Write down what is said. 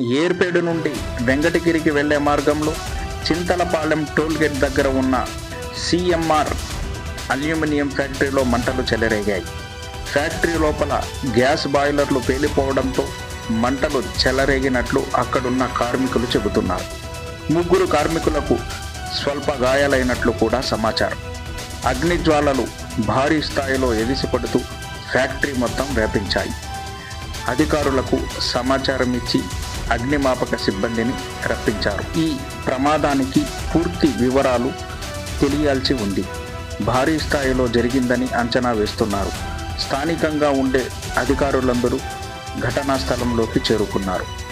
ఏర్పేడు నుండి వెంకటగిరికి వెళ్ళే మార్గంలో చింతలపాలెం టోల్గేట్ దగ్గర ఉన్న సిఎంఆర్ అల్యూమినియం ఫ్యాక్టరీలో మంటలు చెలరేగాయి. ఫ్యాక్టరీ లోపల గ్యాస్ బాయిలర్లు పేలిపోవడంతో మంటలు చెలరేగినట్లు అక్కడున్న కార్మికులు చెబుతున్నారు. ముగ్గురు కార్మికులకు స్వల్ప గాయాలైనట్లు కూడా సమాచారం. అగ్నిజ్వాలలు భారీ స్థాయిలో ఎగిసిపడుతూ ఫ్యాక్టరీ మొత్తం వ్యాపించాయి. అధికారులకు సమాచారం ఇచ్చి అగ్నిమాపక సిబ్బందిని రప్పించారు. ఈ ప్రమాదానికి పూర్తి వివరాలు తెలియాల్సి ఉంది. భారీ స్థాయిలో జరిగిందని అంచనా వేస్తున్నారు. స్థానికంగా ఉండే అధికారులందరూ ఘటనా స్థలంలోకి చేరుకున్నారు.